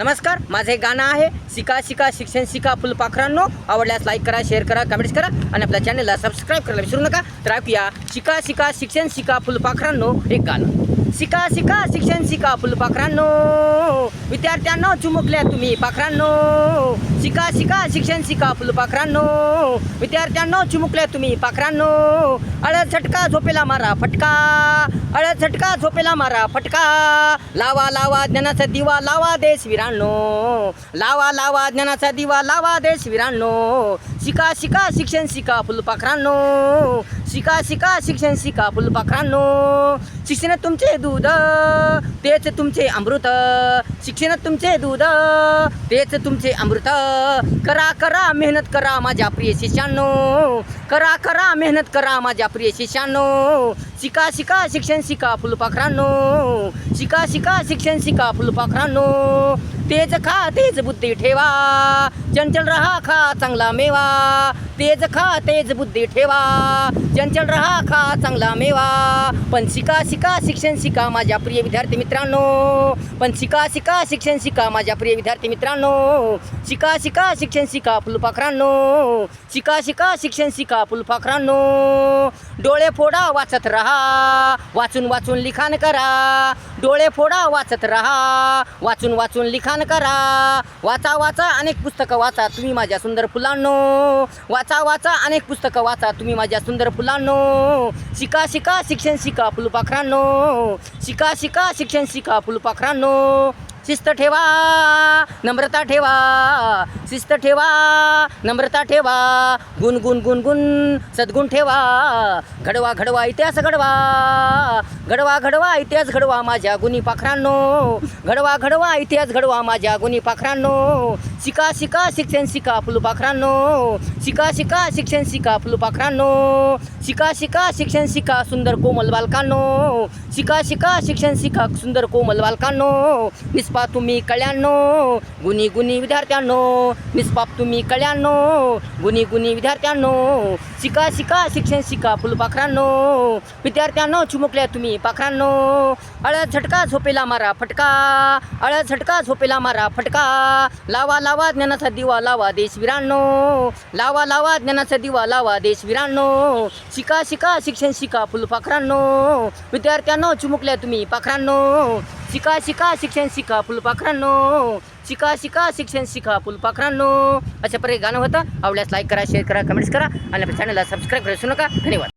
नमस्कार माझं एक गाणं आहे. शिका शिका शिक्षण शिका फुलपाखरांनो आवडल्यास लाईक करा शेअर करा कमेंट्स करा आणि आपल्या चॅनलला सबस्क्राईब करायला विसरू नका. तर ऐकूया शिका शिका शिक्षण शिका फुलपाखरांनो एक गाणं. शिका शिका शिक्षण शिका फुलपाखरांनो विद्यार्थ्यांना चुमुकल्या तुम्ही पाखरांनो. शिका शिका शिक्षण शिका फुलपाखरांनो विद्यार्थ्यांना चुमुकल्या तुम्ही पाखरांनो. अळद झटका झोपेला मारा फटका. अळद झटका झोपेला मारा फटका. लावा लावा ज्ञानाचा दिवा लावा देश वीरांनो. लावा लावा ज्ञानाचा दिवा लावा देश वीरांनो. शिका शिका शिक्षण शिका फुलपाखरांनो शिका शिका शिक्षण शिका फुलपाखरांनो शिक्षण तुमचे दूध तेच तुमचे अमृत. शिक्षण तुमचे दूध तेच तुमचे अमृत. करा करा मेहनत करा माझ्या प्रिय शिष्यांनो. करा करा मेहनत करा माझ्या प्रिय शिष्यांनो. शिका शिका शिक्षण शिका फुलपाखरांनो शिका शिका शिक्षण शिका फुलपाखरांनो तेज खा तेज बुद्धी ठेवा. चंचल रहा खा चांगला मेवा. तेज खा तेज बुद्धी ठेवा. चंचल रहा खा चांगला मेवा. पण शिका शिका शिक्षण शिका माझ्या प्रिय विद्यार्थी मित्रांनो. पण शिका शिका शिक्षण शिका माझ्या प्रिय विद्यार्थी मित्रांनो. शिका शिका शिक्षण शिका फुलपाखरांनो. शिका शिका शिक्षण शिका फुलपाखरांनो. डोळे फोडा वाचत रहा. वाचून वाचून लिखाण करा. डोळे फोडा वाचत रहा. वाचून वाचून लिखाण करा. वाचा वाचा अनेक पुस्तकं वाचा तुम्ही माझ्या सुंदर फुलांनो. वाचा वाचा अनेक पुस्तकं वाचा. तुम्ही माझ्या सुंदर फुलांनो शिका शिका शिक्षण शिका फुलपाखरांनो. शिका शिका शिक्षण शिका फुलपाखरांनो. शिस्त ठेवा नम्रता ठेवा शिस्त ठेवा नम्रता ठेवा गुण गुण गुण गुण सद्गुण ठेवा. घडवा घडवा इतिहास घडवा. घडवा घडवा इतिहास घडवा माझ्या गुणी पाखरांनो. घडवा घडवा इतिहास घडवा माझ्या गुणी पाखरांनो. शिका शिका शिक्षण शिका फुलपाखरांनो शिका शिका शिक्षण शिका फुलपाखरांनो शिका शिका शिक्षण शिका सुंदर कोमल बालकांनो. शिका शिका शिक्षण शिका सुंदर कोमल बालकांनो. निष्पा तुम्ही कळ्यांनो. गुणी गुणी विद्यार्थ्यांनो. निष्पाप तुम्ही कळ्यांनो. गुणी गुणी विद्यार्थ्यांनो. शिका शिका शिक्षण शिका फुलपाखरांनो विद्यार्थ्यांनो चुमुकल्या तुम्ही पाखरांनो. अळद झटका झोपेला मारा फटका. अळद झटका झोपेला मारा फटका. लावा लावा ज्ञानाचा दिवा लावा देशवीरांनो. लावा लावा ज्ञानाचा दिवा लावा देशवीरांनो. शिका शिका शिक्षण शिका फुलपाखरांनो विद्यार्थ्यांनो चुमुकल्या तुम्ही पाखरांनो. शिका शिका शिक्षण शिका फुलपाखरांनो शिका शिका शिक्षण शिका फुलपाखरांनो अशा प्रकारे गाणं होतं. आवडल्यास लाईक करा शेअर करा कमेंट्स करा. आणि आपल्या चॅनलला सबस्क्राईब करू नका. धन्यवाद.